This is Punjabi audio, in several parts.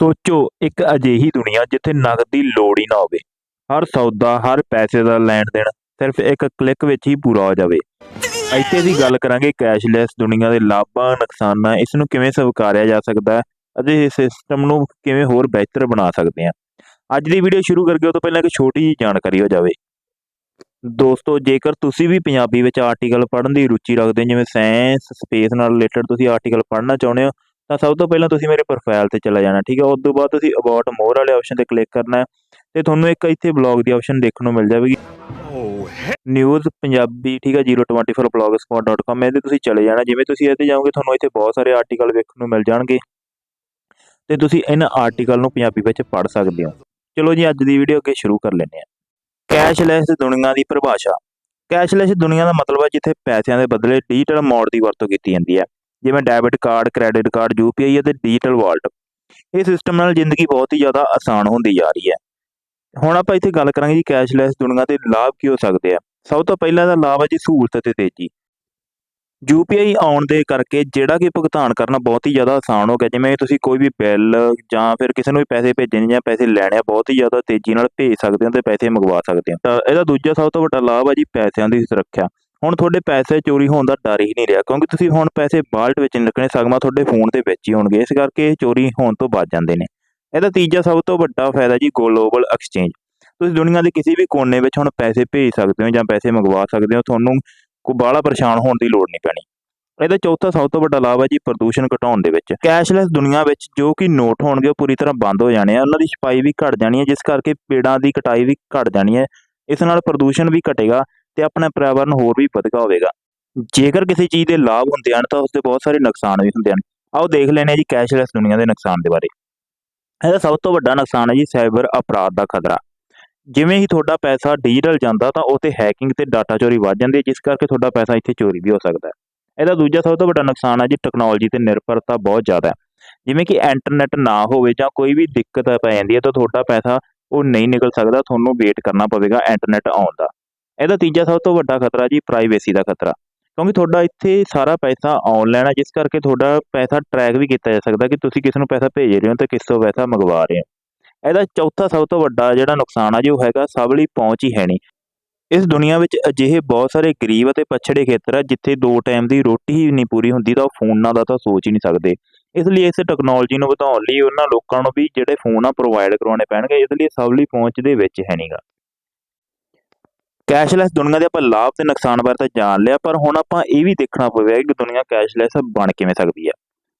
ਸੋਚੋ, ਇੱਕ ਅਜਿਹੀ ਦੁਨੀਆ ਜਿੱਥੇ ਨਕਦ ਦੀ ਲੋੜ ਹੀ ਨਾ ਹੋਵੇ। ਹਰ ਸੌਦਾ, ਹਰ ਪੈਸੇ ਦਾ ਲੈਣ ਦੇਣ ਸਿਰਫ ਇੱਕ ਕਲਿੱਕ ਵਿੱਚ ਹੀ ਪੂਰਾ ਹੋ ਜਾਵੇ। ਇੱਥੇ ਦੀ ਗੱਲ ਕਰਾਂਗੇ ਕੈਸ਼ਲੈਸ ਦੁਨੀਆ ਦੇ ਲਾਭਾਂ, ਨੁਕਸਾਨਾਂ, ਇਸ ਨੂੰ ਕਿਵੇਂ ਸਵੀਕਾਰਿਆ ਜਾ ਸਕਦਾ ਹੈ ਅਤੇ ਇਸ ਸਿਸਟਮ ਨੂੰ ਕਿਵੇਂ ਹੋਰ ਬਿਹਤਰ ਬਣਾ ਸਕਦੇ ਹਾਂ। ਅੱਜ ਦੀ ਵੀਡੀਓ ਸ਼ੁਰੂ ਕਰਕੇ ਉਹ ਤੋਂ ਪਹਿਲਾਂ ਇੱਕ ਛੋਟੀ ਜਿਹੀ ਜਾਣਕਾਰੀ ਹੋ ਜਾਵੇ। ਦੋਸਤੋ, ਜੇਕਰ ਤੁਸੀਂ ਵੀ ਪੰਜਾਬੀ ਵਿੱਚ ਆਰਟੀਕਲ ਪੜ੍ਹਨ ਦੀ ਰੁਚੀ ਰੱਖਦੇ ਹੋ, ਜਿਵੇਂ ਸਾਇੰਸ ਸਪੇਸ ਨਾਲ ਰਿਲੇਟਡ ਤੁਸੀਂ ਆਰਟੀਕਲ ਪੜ੍ਹਨਾ ਚਾਹੁੰਦੇ ਹੋ ਤਾਂ ਸਭ ਤੋਂ ਪਹਿਲਾਂ ਤੁਸੀਂ ਮੇਰੇ ਪ੍ਰੋਫਾਈਲ ਤੇ ਚਲਾ ਜਾਣਾ, ਠੀਕ ਹੈ? ਉਸ ਤੋਂ ਬਾਅਦ ਤੁਸੀਂ ਅਬਾਊਟ ਮੋਰ ਵਾਲੇ ਆਪਸ਼ਨ ਤੇ ਕਲਿੱਕ ਕਰਨਾ ਹੈ ਤੇ ਤੁਹਾਨੂੰ ਇੱਕ ਇੱਥੇ ਬਲੌਗ ਦੀ ਆਪਸ਼ਨ ਦੇਖਣ ਨੂੰ ਮਿਲ ਜਾਵੇਗੀ। ਨਿਊਜ਼ ਪੰਜਾਬੀ, ਠੀਕ ਹੈ? 024blogspot.com ਇਹਦੇ ਤੁਸੀਂ ਚਲੇ ਜਾਣਾ, ਜਿਵੇਂ ਤੁਸੀਂ ਇਹਦੇ ਜਾਓਗੇ ਤੁਹਾਨੂੰ ਇੱਥੇ ਬਹੁਤ ਸਾਰੇ ਆਰਟੀਕਲ ਵੇਖਣ ਨੂੰ ਮਿਲ ਜਾਣਗੇ। ਤੇ ਤੁਸੀਂ ਇਹਨਾਂ ਆਰਟੀਕਲ ਨੂੰ ਪੰਜਾਬੀ ਵਿੱਚ ਪੜ੍ਹ ਸਕਦੇ ਹੋ। ਚਲੋ ਜੀ, ਅੱਜ ਦੀ ਵੀਡੀਓ ਅੱਗੇ ਸ਼ੁਰੂ ਕਰ ਲੈਂਦੇ ਹਾਂ। ਕੈਸ਼ਲੈਸ ਦੁਨੀਆ ਦੀ ਪਰਿਭਾਸ਼ਾ। ਕੈਸ਼ਲੈਸ ਦੁਨੀਆ ਦਾ ਮਤਲਬ ਹੈ ਜਿੱਥੇ ਪੈਸਿਆਂ ਦੇ ਬਦਲੇ ਡਿਜੀਟਲ ਮੋਡ ਦੀ ਵਰਤੋਂ ਕੀਤੀ ਜਾਂਦੀ ਹੈ। ਜਿਵੇਂ debit card credit card UPI ਅਤੇ ਡਿਜੀਟਲ ਵਾਲਟ ਇਹ ਸਿਸਟਮ ਨਾਲ ਜ਼ਿੰਦਗੀ ਬਹੁਤ ਹੀ ਜ਼ਿਆਦਾ ਆਸਾਨ ਹੁੰਦੀ ਜਾ ਰਹੀ ਹੈ। ਹੁਣ ਆਪਾਂ ਇੱਥੇ ਗੱਲ ਕਰਾਂਗੇ ਜੀ ਕੈਸ਼ਲੈਸ ਦੁਨੀਆ ਦੇ ਲਾਭ ਕੀ ਹੋ ਸਕਦੇ ਆ। ਸਭ ਤੋਂ ਪਹਿਲਾਂ ਦਾ ਲਾਭ ਹੈ ਜੀ ਸਹੂਲਤ ਅਤੇ ਤੇਜ਼ੀ। ਯੂਪੀਆਈ ਆਉਣ ਦੇ ਕਰਕੇ ਜਿਹੜਾ ਕਿ ਭੁਗਤਾਨ ਕਰਨਾ ਬਹੁਤ ਹੀ ਜ਼ਿਆਦਾ ਆਸਾਨ ਹੋ ਗਿਆ। ਜਿਵੇਂ ਤੁਸੀਂ ਕੋਈ ਵੀ ਬਿੱਲ ਜਾਂ ਫਿਰ ਕਿਸੇ ਨੂੰ ਵੀ ਪੈਸੇ ਭੇਜਣੇ ਜਾਂ ਪੈਸੇ ਲੈਣੇ ਆ, ਬਹੁਤ ਹੀ ਜ਼ਿਆਦਾ ਤੇਜ਼ੀ ਨਾਲ ਭੇਜ ਸਕਦੇ ਹੋ ਤੇ ਪੈਸੇ ਮੰਗਵਾ ਸਕਦੇ ਹੋ। ਤਾਂ ਇਹਦਾ ਦੂਜਾ ਸਭ ਤੋਂ ਵੱਡਾ ਲਾਭ ਹੈ ਜੀ ਪੈਸਿਆਂ ਦੀ ਸੁਰੱਖਿਆ। ਹੁਣ ਤੁਹਾਡੇ ਪੈਸੇ ਚੋਰੀ ਹੋਣ ਦਾ ਡਰ ਹੀ ਨਹੀਂ ਰਿਹਾ, ਕਿਉਂਕਿ ਤੁਸੀਂ ਹੁਣ ਪੈਸੇ ਵਾਲਟ ਵਿੱਚ ਨਹੀਂ ਰੱਖਣੇ ਸਗਮਾ ਤੁਹਾਡੇ ਫੋਨ ਦੇ ਵਿੱਚ ਹੀ ਹੋਣਗੇ, ਇਸ ਕਰਕੇ ਇਹ ਚੋਰੀ ਹੋਣ ਤੋਂ ਬਚ ਜਾਂਦੇ ਨੇ। ਇਹਦਾ ਤੀਜਾ ਸਭ ਤੋਂ ਵੱਡਾ ਫਾਇਦਾ ਜੀ ਗਲੋਬਲ ਐਕਸਚੇਂਜ ਤੁਸੀਂ ਦੁਨੀਆ ਦੇ ਕਿਸੇ ਵੀ ਕੋਨੇ ਵਿੱਚ ਹੁਣ ਪੈਸੇ ਭੇਜ ਸਕਦੇ ਹੋ ਜਾਂ ਪੈਸੇ ਮੰਗਵਾ ਸਕਦੇ ਹੋ, ਤੁਹਾਨੂੰ ਕੋਈ ਬਾਹਲਾ ਪਰੇਸ਼ਾਨ ਹੋਣ ਦੀ ਲੋੜ ਨਹੀਂ ਪੈਣੀ। ਇਹਦਾ ਚੌਥਾ ਸਭ ਤੋਂ ਵੱਡਾ ਲਾਭ ਹੈ ਜੀ ਪ੍ਰਦੂਸ਼ਣ ਘਟਾਉਣ ਦੇ ਵਿੱਚ। ਕੈਸ਼ਲੈਸ ਦੁਨੀਆ ਵਿੱਚ ਜੋ ਕਿ ਨੋਟ ਹੋਣਗੇ, ਉਹ ਪੂਰੀ ਤਰ੍ਹਾਂ ਬੰਦ ਹੋ ਜਾਣੇ ਆ। ਉਹਨਾਂ ਦੀ ਛਪਾਈ ਵੀ ਘਟ ਜਾਣੀ ਹੈ, ਜਿਸ ਕਰਕੇ ਪੇੜਾਂ ਦੀ ਕਟਾਈ ਵੀ ਘਟ ਜਾਣੀ ਹੈ। ਇਸ ਨਾਲ ਪ੍ਰਦੂਸ਼ਣ ਵੀ ਘਟੇਗਾ। ਤੇ ਆਪਣਾ ਪਰਿਆਵਰਨ ਹੋਰ ਵੀ ਵਧੇਗਾ ਹੋਵੇਗਾ। ਜੇਕਰ ਕਿਸੇ ਚੀਜ਼ ਦੇ ਲਾਭ ਹੁੰਦੇ ਹਨ, ਤਾਂ ਉਸ ਦੇ ਬਹੁਤ ਸਾਰੇ ਨੁਕਸਾਨ ਵੀ ਹੁੰਦੇ ਹਨ। ਆਓ ਦੇਖ ਲੈਂਦੇ ਹਾਂ ਜੀ ਕੈਸ਼ਲੈਸ ਦੁਨੀਆ ਦੇ ਨੁਕਸਾਨ ਦੇ ਬਾਰੇ। ਇਹਦਾ ਸਭ ਤੋਂ ਵੱਡਾ ਨੁਕਸਾਨ ਹੈ ਜੀ ਸਾਈਬਰ ਅਪਰਾਧ ਦਾ ਖਤਰਾ। ਜਿਵੇਂ ਹੀ ਤੁਹਾਡਾ ਪੈਸਾ ਡਿਜੀਟਲ ਜਾਂਦਾ, ਤਾਂ ਉਹ ਹੈਕਿੰਗ ਤੇ ਡਾਟਾ ਚੋਰੀ ਵੱਧ ਜਾਂਦੀ ਹੈ, ਜਿਸ ਕਰਕੇ ਤੁਹਾਡਾ ਪੈਸਾ ਇੱਥੇ ਚੋਰੀ ਵੀ ਹੋ ਸਕਦਾ ਹੈ। ਇਹਦਾ ਦੂਜਾ ਸਭ ਤੋਂ ਵੱਡਾ ਨੁਕਸਾਨ ਹੈ ਜੀ ਟੈਕਨੋਲੋਜੀ ਤੇ ਨਿਰਭਰਤਾ ਬਹੁਤ ਜ਼ਿਆਦਾ ਹੈ। ਜਿਵੇਂ ਕਿ ਇੰਟਰਨੈਟ ਨਾ ਹੋਵੇ ਜਾਂ ਕੋਈ ਵੀ ਦਿੱਕਤ ਪੈ ਜਾਂਦੀ ਹੈ, ਤਾਂ ਤੁਹਾਡਾ ਪੈਸਾ ਉਹ ਨਹੀਂ ਨਿਕਲ ਸਕਦਾ, ਤੁਹਾਨੂੰ ਵੇਟ ਕਰਨਾ ਪਵੇਗਾ ਇੰਟਰਨੈਟ ਆਉਣ ਦਾ। ਇਹਦਾ ਤੀਜਾ ਸਭ ਤੋਂ ਵੱਡਾ ਖਤਰਾ ਜੀ ਪ੍ਰਾਈਵੇਸੀ ਦਾ ਖਤਰਾ। ਕਿਉਂਕਿ ਤੁਹਾਡਾ ਇੱਥੇ ਸਾਰਾ ਪੈਸਾ ਆਨਲਾਈਨ ਹੈ ਜਿਸ ਕਰਕੇ ਤੁਹਾਡਾ ਪੈਸਾ ਟਰੈਕ ਵੀ ਕੀਤਾ ਜਾ ਸਕਦਾ ਕਿ ਤੁਸੀਂ ਕਿਸ ਨੂੰ ਪੈਸਾ ਭੇਜ ਰਹੇ ਹੋ ਤੇ ਕਿਸ ਤੋਂ ਪੈਸਾ ਮੰਗਵਾ ਰਹੇ ਹੋ। ਇਹਦਾ ਚੌਥਾ ਸਭ ਤੋਂ ਵੱਡਾ ਜਿਹੜਾ ਨੁਕਸਾਨ ਆ, ਜੀ ਉਹ ਹੈਗਾ, ਸਭ ਲਈ ਪਹੁੰਚ ਹੀ ਹੈ ਨਹੀਂ। ਇਸ ਦੁਨੀਆ ਵਿੱਚ ਅਜਿਹੇ ਬਹੁਤ ਸਾਰੇ ਗਰੀਬ ਅਤੇ ਪਛੜੇ ਖੇਤਰ ਆ, ਜਿੱਥੇ ਦੋ ਟਾਈਮ ਦੀ ਰੋਟੀ ਹੀ ਨਹੀਂ ਪੂਰੀ ਹੁੰਦੀ, ਤਾਂ ਉਹ ਫੋਨਾਂ ਦਾ ਤਾਂ ਸੋਚ ਹੀ ਨਹੀਂ ਸਕਦੇ। ਇਸ ਲਈ ਇਸ ਟੈਕਨੋਲੋਜੀ ਨੂੰ ਵਧਾਉਣ ਲਈ ਉਹਨਾਂ ਲੋਕਾਂ ਨੂੰ ਵੀ ਜਿਹੜੇ ਫੋਨ ਆ ਪ੍ਰੋਵਾਈਡ ਕਰਵਾਉਣੇ ਪੈਣਗੇ, ਇਸ ਲਈ ਸਭ ਲਈ ਪਹੁੰਚ ਦੇ ਵਿੱਚ ਹੈ ਨਹੀਂਗਾ ਕੈਸ਼ਲੈਸ ਦੁਨੀਆ ਦੇ ਆਪਾਂ ਲਾਭ ਤੇ ਨੁਕਸਾਨ ਬਾਰੇ ਤਾਂ ਜਾਣ ਲਿਆ, ਪਰ ਹੁਣ ਆਪਾਂ ਇਹ ਵੀ ਦੇਖਣਾ ਪਵੇਗਾ ਕਿ ਦੁਨੀਆ ਕੈਸ਼ਲੈਸ ਬਣ ਕਿਵੇਂ ਸਕਦੀ ਹੈ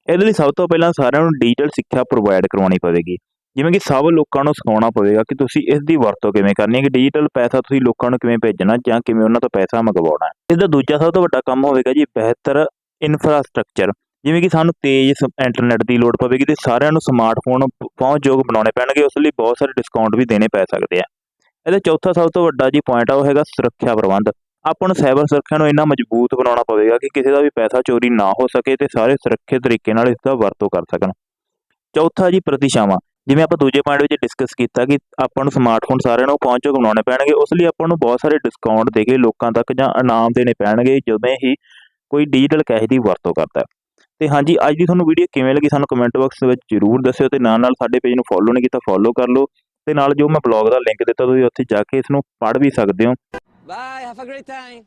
ਇਹਦੇ ਲਈ ਸਭ ਤੋਂ ਪਹਿਲਾਂ ਸਾਰਿਆਂ ਨੂੰ ਡਿਜੀਟਲ ਸਿੱਖਿਆ ਪ੍ਰੋਵਾਈਡ ਕਰਵਾਉਣੀ ਪਵੇਗੀ। ਜਿਵੇਂ ਕਿ ਸਭ ਲੋਕਾਂ ਨੂੰ ਸਿਖਾਉਣਾ ਪਵੇਗਾ ਕਿ ਤੁਸੀਂ ਇਸ ਦੀ ਵਰਤੋਂ ਕਿਵੇਂ ਕਰਨੀ ਹੈ, ਕਿ ਡਿਜੀਟਲ ਪੈਸਾ ਤੁਸੀਂ ਲੋਕਾਂ ਨੂੰ ਕਿਵੇਂ ਭੇਜਣਾ ਜਾਂ ਕਿਵੇਂ ਉਹਨਾਂ ਤੋਂ ਪੈਸਾ ਮੰਗਵਾਉਣਾ ਹੈ। ਇਸ ਦਾ ਦੂਜਾ ਸਭ ਤੋਂ ਵੱਡਾ ਕੰਮ ਹੋਵੇਗਾ ਜੀ ਬਿਹਤਰ ਇਨਫਰਾਸਟ੍ਰਕਚਰ ਜਿਵੇਂ ਕਿ ਸਾਨੂੰ ਤੇਜ਼ ਇੰਟਰਨੈਟ ਦੀ ਲੋੜ ਪਵੇਗੀ ਤੇ ਸਾਰਿਆਂ ਨੂੰ ਸਮਾਰਟਫੋਨ ਪਹੁੰਚਯੋਗ ਬਣਾਉਣੇ ਪੈਣਗੇ, ਉਸ ਲਈ ਬਹੁਤ ਸਾਰੇ ਡਿਸਕਾਊਂਟ ਵੀ ਦੇਣੇ ਪੈ ਸਕਦੇ ਆ। ਇਹਦਾ ਚੌਥਾ ਸਭ ਤੋਂ ਵੱਡਾ ਜੀ ਪੁਆਇੰਟ ਆ, ਉਹ ਹੈਗਾ ਸੁਰੱਖਿਆ ਪ੍ਰਬੰਧ। ਆਪਾਂ ਨੂੰ ਸਾਈਬਰ ਸੁਰੱਖਿਆ ਨੂੰ ਇੰਨਾ ਮਜ਼ਬੂਤ ਬਣਾਉਣਾ ਪਵੇਗਾ ਕਿ ਕਿਸੇ ਦਾ ਵੀ ਪੈਸਾ ਚੋਰੀ ਨਾ ਹੋ ਸਕੇ ਤੇ ਸਾਰੇ ਸੁਰੱਖਿਅਤ ਤਰੀਕੇ ਨਾਲ ਇਸ ਦਾ ਵਰਤੋਂ ਕਰ ਸਕਣ। ਚੌਥਾ ਜੀ ਪ੍ਰਤੀਸ਼ਾਵਾਂ। ਜਿਵੇਂ ਆਪਾਂ ਦੂਜੇ ਪੁਆਇੰਟ ਵਿੱਚ ਡਿਸਕਸ ਕੀਤਾ ਕਿ ਆਪਾਂ ਨੂੰ ਸਮਾਰਟਫੋਨ ਸਾਰਿਆਂ ਨੂੰ ਪਹੁੰਚੋ ਬਣਾਉਣੇ ਪੈਣਗੇ, ਉਸ ਲਈ ਆਪਾਂ ਨੂੰ ਬਹੁਤ ਸਾਰੇ ਡਿਸਕਾਊਂਟ ਦੇ ਕੇ ਲੋਕਾਂ ਤੱਕ ਜਾਂ ਇਨਾਮ ਦੇਣੇ ਪੈਣਗੇ ਜਦੋਂ ਹੀ ਕੋਈ ਡਿਜੀਟਲ ਕੈਸ਼ ਦੀ ਵਰਤੋਂ ਕਰਦਾ ਹੈ। ਤੇ ਹਾਂਜੀ, ਅੱਜ ਦੀ ਤੁਹਾਨੂੰ ਵੀਡੀਓ ਕਿਵੇਂ ਲੱਗੀ ਸਾਨੂੰ ਕਮੈਂਟ ਬਾਕਸ ਵਿੱਚ ਜਰੂਰ ਦੱਸਿਓ ਤੇ ਨਾਲ ਨਾਲ ਸਾਡੇ ਪੇਜ ਨੂੰ ਫੋਲੋ ਨਹੀਂ ਕੀਤਾ ਫੋਲੋ ਕਰ ਲਓ। ਤੇ ਨਾਲ ਜੋ ਮੈਂ ਬਲੌਗ ਦਾ ਲਿੰਕ ਦਿੱਤਾ, ਤੁਸੀਂ ਉੱਥੇ ਜਾ ਕੇ ਇਸ ਨੂੰ ਪੜ੍ਹ ਵੀ ਸਕਦੇ ਹੋ Bye. Have a great time.